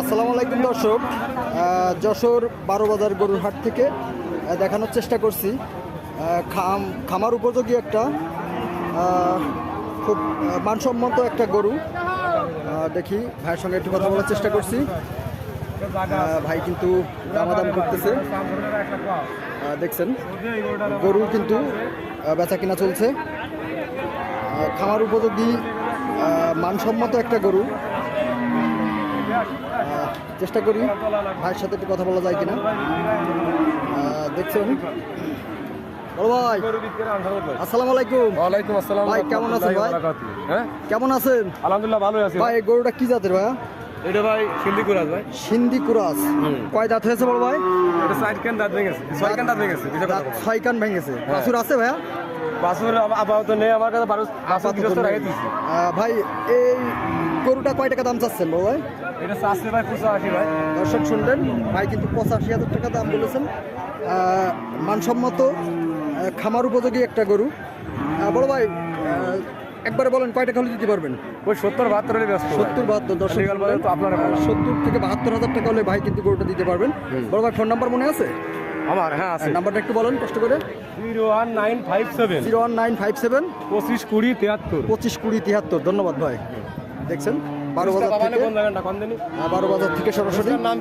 আসসালামু আলাইকুম দর্শক। যশোর বারো বাজার গরুর হাট থেকে দেখানোর চেষ্টা করছি। খাম খামার উপযোগী একটা খুব মানসম্মত একটা গরু। দেখি ভাইয়ের সঙ্গে একটু কথা বলার চেষ্টা করছি। ভাই কিন্তু দামাদাম করতেছে। দেখছেন, গরু কিন্তু বেচা কিনা চলছে। খামার উপযোগী মানসম্মত একটা গরু। চেষ্টা করি ভাইয়ের সাথে একটু কথা বলা যায় কিনা। দেখছেন? ভাই আসসালামু আলাইকুম। ওয়ালাইকুম আসসালাম ভাই, কেমন আছেন ভাই? হ্যাঁ? কেমন আছেন? আলহামদুলিল্লাহ ভালোই আছি ভাই গরুটা কি জাতের ভাইয়া? এটা ভাই সিন্ধি ভাই। সিন্ধি কুরাস। কয় দাঁত হয়েছে বড় ভাই? এটা সাইড কেন দাঁত ভেঙে গেছে ছয় কেন দাঁত ছয় ভেঙেছে। বাছুর আছে ভাইয়া? বাসুর আপাতত নেই আমার কাছে বারো বাসুর গৃহস্থ রেখে ভাই এই গরুটা কয় টাকা দাম চাচ্ছেন ভাই? এটা চাষছে ভাই দর্শক শুনলেন ভাই কিন্তু পঁচাশি হাজার টাকা দাম বলেছেন। মানসম্মত খামার উপযোগী একটা গরু। বড় ভাই একবারে বলেন কয় টাকা হলে দিতে পারবেন? ওই সত্তর বাহাত্তর হলে সত্তর বাহাত্তর তো আপনারা সত্তর থেকে বাহাত্তর হাজার টাকা হলে ভাই কিন্তু গরুটা দিতে পারবেন। বড় ভাই ফোন নাম্বার মনে আছে? আমার হ্যাঁ আছে। নাম্বারটা একটু বলুন কষ্ট করে। Zero one nine five seven. Zero one nine five seven. পঁচিশ কুড়ি তিয়াত্তর পঁচিশ কুড়ি তিয়াত্তর ধন্যবাদ ভাই। দেখছেন? বারো বাজার থেকে আহ, বারো বাজার থেকে সরাসরি। নাম